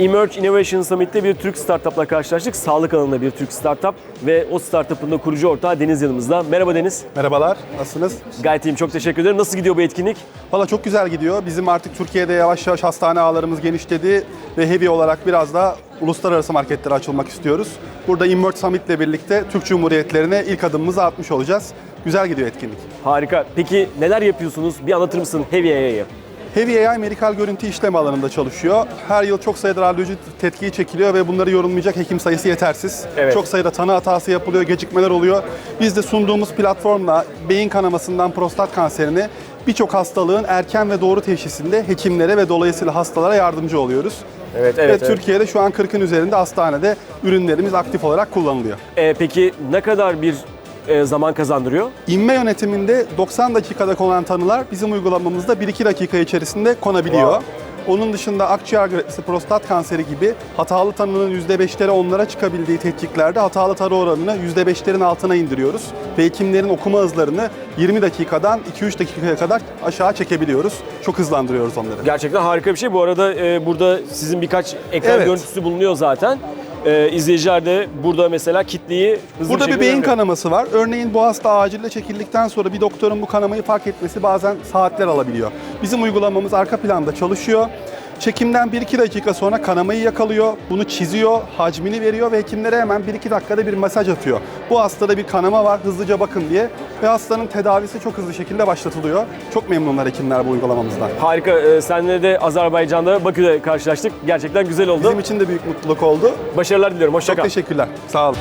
Emerge Innovation Summit'te bir Türk startupla karşılaştık. Sağlık alanında bir Türk startup ve o startup'ın da kurucu ortağı Deniz yanımızda. Merhaba Deniz. Merhabalar, nasılsınız? Gayet iyiyim, çok teşekkür ederim. Nasıl gidiyor bu etkinlik? Valla çok güzel gidiyor. Bizim artık Türkiye'de yavaş yavaş hastane ağlarımız genişledi ve heavy olarak biraz da uluslararası marketlere açılmak istiyoruz. Burada Immert Summit ile birlikte Türk Cumhuriyetlerine ilk adımımızı atmış olacağız. Güzel gidiyor etkinlik. Harika. Peki neler yapıyorsunuz? Bir anlatır mısın Heavy AI'yı? Heavy AI medikal görüntü işleme alanında çalışıyor. Her yıl çok sayıda radyoloji tetkiği çekiliyor ve bunları yorumlayacak hekim sayısı yetersiz. Evet. Çok sayıda tanı hatası yapılıyor, gecikmeler oluyor. Biz de sunduğumuz platformla beyin kanamasından prostat kanserine birçok hastalığın erken ve doğru teşhisinde hekimlere ve dolayısıyla hastalara yardımcı oluyoruz. Evet, evet, ve evet. Türkiye'de şu an 40'ın üzerinde hastanede ürünlerimiz aktif olarak kullanılıyor. Ee, peki ne kadar bir e, zaman kazandırıyor? İnme yönetiminde 90 dakikada konan tanılar bizim uygulamamızda 1-2 dakika içerisinde konabiliyor. Wow. Onun dışında akciğer prostat kanseri gibi hatalı tanının %5'lere onlara çıkabildiği tetkiklerde hatalı tanı oranını %5'lerin altına indiriyoruz. Ve hekimlerin okuma hızlarını 20 dakikadan 2-3 dakikaya kadar aşağı çekebiliyoruz. Çok hızlandırıyoruz onları. Gerçekten harika bir şey. Bu arada e, burada sizin birkaç ekran Evet. görüntüsü bulunuyor zaten. E, izleyiciler de burada mesela kitleyi hızlı Burada bir beyin kanaması var. Örneğin bu hasta acilde çekildikten sonra bir doktorun bu kanamayı fark etmesi bazen saatler alabiliyor. Bizim uygulamamız arka planda çalışıyor. Çekimden 1-2 dakika sonra kanamayı yakalıyor, bunu çiziyor, hacmini veriyor ve hekimlere hemen 1-2 dakikada bir mesaj atıyor. Bu hastada bir kanama var, hızlıca bakın diye ve hastanın tedavisi çok hızlı şekilde başlatılıyor. Çok memnunlar hekimler bu uygulamamızdan. Harika. E, senle de Azerbaycan'da Bakü'de karşılaştık. Gerçekten güzel oldu. Bizim için de büyük mutluluk oldu. Başarılar diliyorum. Hoşça Çok kal. teşekkürler. Sağ olun.